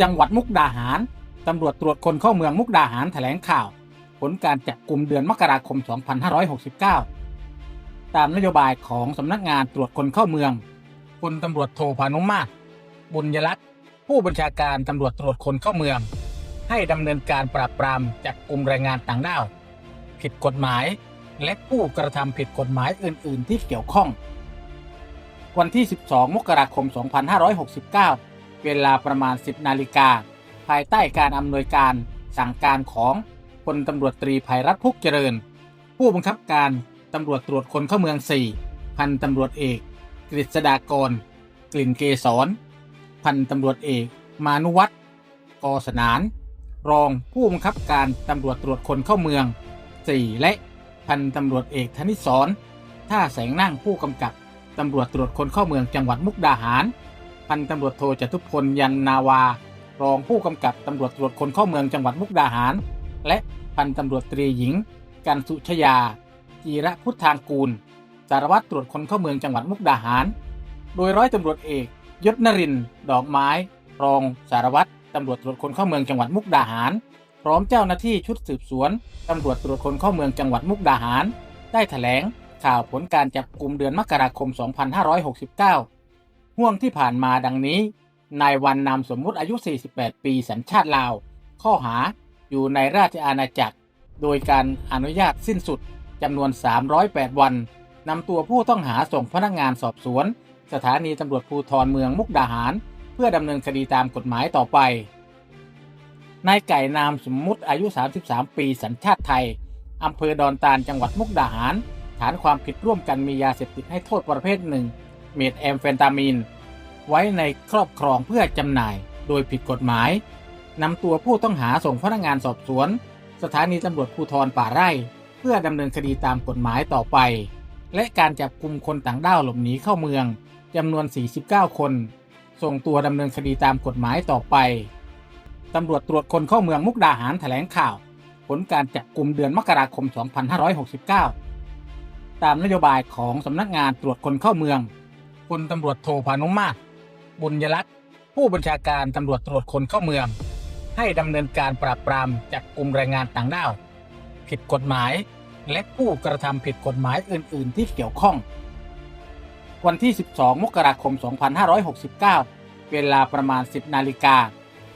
จังหวัดมุกดาหาร ตำรวจตรวจคนเข้าเมืองมุกดาหารแถลงข่าว ผลการจับกลุ่มเดือนมกราคม 2569 ตามนโยบายของสำนักงานตรวจคนเข้าเมืองพลตำรวจโทพานุมาตรบุญยลักษณ์ผู้บัญชาการตำรวจตรวจคนเข้าเมือง ให้ดำเนินการปราบปรามจับกลุ่มแรงงานต่างด้าว ผิดกฎหมาย และผู้กระทำผิดกฎหมายอื่น ๆ ที่เกี่ยวข้อง วันที่ 12 มกราคม 2569 เวลาประมาณ 10 นาฬิกา ภายใต้การอำนวยการสั่งการของพลตำรวจตรีภัยรัตน์พุกเจริญ ผู้บังคับการตำรวจตรวจคนเข้าเมือง 4 พันตำรวจเอก กฤษดากร กลิ่นเกษรพันตำรวจเอก มานุวัตรกอสนาน รองผู้บังคับการตำรวจตรวจคนเข้าเมือง 4 และพันตำรวจเอกธนิศรท่าแสงนั่งผู้กำกับตำรวจตรวจคนเข้าเมืองจังหวัดมุกดาหาร พันตำรวจโทจตุพลยันนาวา รองผู้กำกับตำรวจตรวจคนเข้าเมืองจังหวัดมุกดาหาร และพันตำรวจตรีหญิง กันสุชยา จีระพุทธางกูล สารวัตรตรวจคนเข้าเมืองจังหวัดมุกดาหาร โดยร้อยตำรวจเอกยศนรินดอกไม้ รองสารวัตรตำรวจตรวจคนเข้าเมืองจังหวัดมุกดาหาร พร้อมเจ้าหน้าที่ชุดสืบสวนตำรวจตรวจคนเข้าเมืองจังหวัดมุกดาหาร ได้แถลงข่าวผลการจับกลุ่มเดือนมกราคม 2569 ห่วงที่ผ่านมาดังนี้ นายวันนามสมมุติอายุ 48 ปีสัญชาติลาว ข้อหาอยู่ในราชอาณาจักร โดยการอนุญาตสิ้นสุดจำนวน 308 วันนำตัวผู้ต้องหาส่งพนักงานสอบสวน สถานีตำรวจภูธรเมืองมุกดาหาร เพื่อดำเนินคดีตามกฎหมายต่อไป นายไก่นามสมมุติอายุ 33 ปีสัญชาติไทยอำเภอดอนตาลจังหวัดมุกดาหาร ฐานความผิดร่วมกันมียาเสพติดให้โทษประเภทหนึ่ง เมทแอมเฟตามีน ไว้ในครอบครองเพื่อจำหน่ายโดยผิดกฎหมายนำตัวผู้ต้องหาส่งพนักงานสอบสวน สถานีตำรวจภูธรป่าไร่ เพื่อดำเนินคดีตามกฎหมายต่อไป และการจับกลุ่มคนต่างด้าวหลบหนีเข้าเมืองจำนวน 49 คน ส่งตัวดำเนินคดีตามกฎหมายต่อไปตำรวจตรวจคนเข้าเมืองมุกดาหารแถลงข่าว ผลการจับกลุ่มเดือนมกราคม 2569 ตามนโยบายของสำนักงานตรวจคนเข้าเมือง พลตำรวจโทพานุมาตรบุญยลักษณ์ผู้บัญชาการตำรวจตรวจคนเข้าเมือง ให้ดำเนินการปราบปรามจับกลุ่มแรงงานต่างด้าว ผิดกฎหมายและผู้กระทำผิดกฎหมายอื่น ๆ ที่เกี่ยวข้อง วันที่ 12 มกราคม 2569 เวลาประมาณ 10 นาฬิกา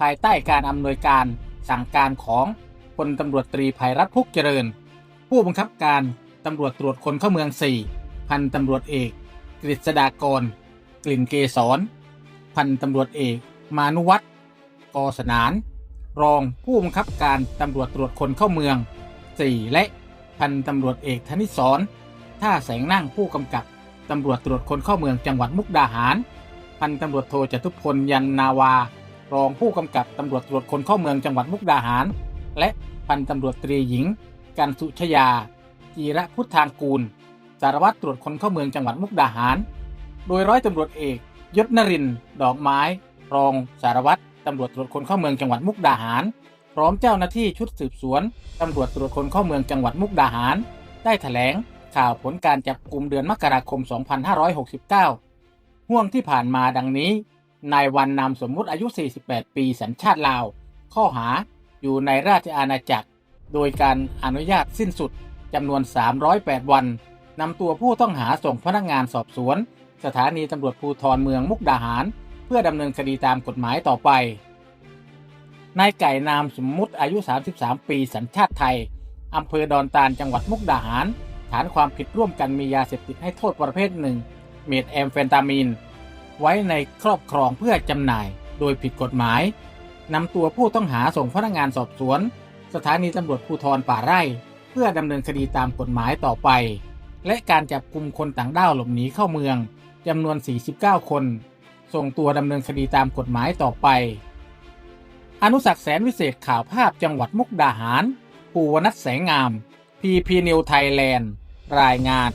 ภายใต้การอำนวยการสั่งการของพลตำรวจตรีภัยรัตน์พุกเจริญ ผู้บังคับการตำรวจตรวจคนเข้าเมือง 4 พันตำรวจเอก กฤษดากร กลิ่นเกษร พันตำรวจเอก มานุวัตรกอสนาน รองผู้บังคับการตำรวจตรวจคนเข้าเมือง 4 และพันตำรวจเอกธนิศรท่าแสงนั่งผู้กำกับตำรวจตรวจคนเข้าเมืองจังหวัดมุกดาหาร พันตำรวจโทจตุพลยันนาวา รองผู้กำกับตำรวจตรวจคนเข้าเมืองจังหวัดมุกดาหาร และพันตำรวจตรีหญิง กันสุชยาจีระพุทธางกูล สารวัตรตรวจคนเข้าเมืองจังหวัดมุกดาหาร โดยร้อยตำรวจเอกยศนรินทร์ดอกไม้ รองสารวัตรตำรวจตรวจคนเข้าเมืองจังหวัดมุกดาหาร พร้อมเจ้าหน้าที่ชุดสืบสวนตำรวจตรวจคนเข้าเมืองจังหวัดมุกดาหาร ได้แถลงข่าวผลการจับกลุ่มเดือนมกราคม 2569 ห่วงที่ผ่านมาดังนี้ นายวันนามสมมุติอายุ 48 ปีสัญชาติลาว ข้อหาอยู่ในราชอาณาจักร โดยการอนุญาตสิ้นสุดจำนวน 308 วัน นำตัวผู้ต้องหาส่งพนักงานสอบสวน สถานีตำรวจภูธรเมืองมุกดาหาร เพื่อดำเนินคดีตามกฎหมายต่อไป นายไก่นามสมมุติอายุ 33 ปีสัญชาติไทยอำเภอดอนตาลจังหวัดมุกดาหาร ฐานความผิดร่วมกันมียาเสพติดให้โทษประเภทหนึ่ง เมทแอมเฟนตามีนไว้ในครอบครองเพื่อจำหน่าย โดยผิดกฎหมายนำตัวผู้ต้องหาส่งพนักงานสอบสวน สถานีตำรวจภูธรป่าไร่ เพื่อดำเนินคดีตามกฎหมายต่อไป และการจับกลุ่มคนต่างด้าวหลบหนีเข้าเมืองจำนวน 49 คน ส่งตัวดำเนินคดีตามกฎหมายต่อไป อนุสักแสนวิเศษข่าวภาพจังหวัดมุกดาหาร ภูวนัทแสงงาม พีพีนิวไทยแลนด์ รายงาน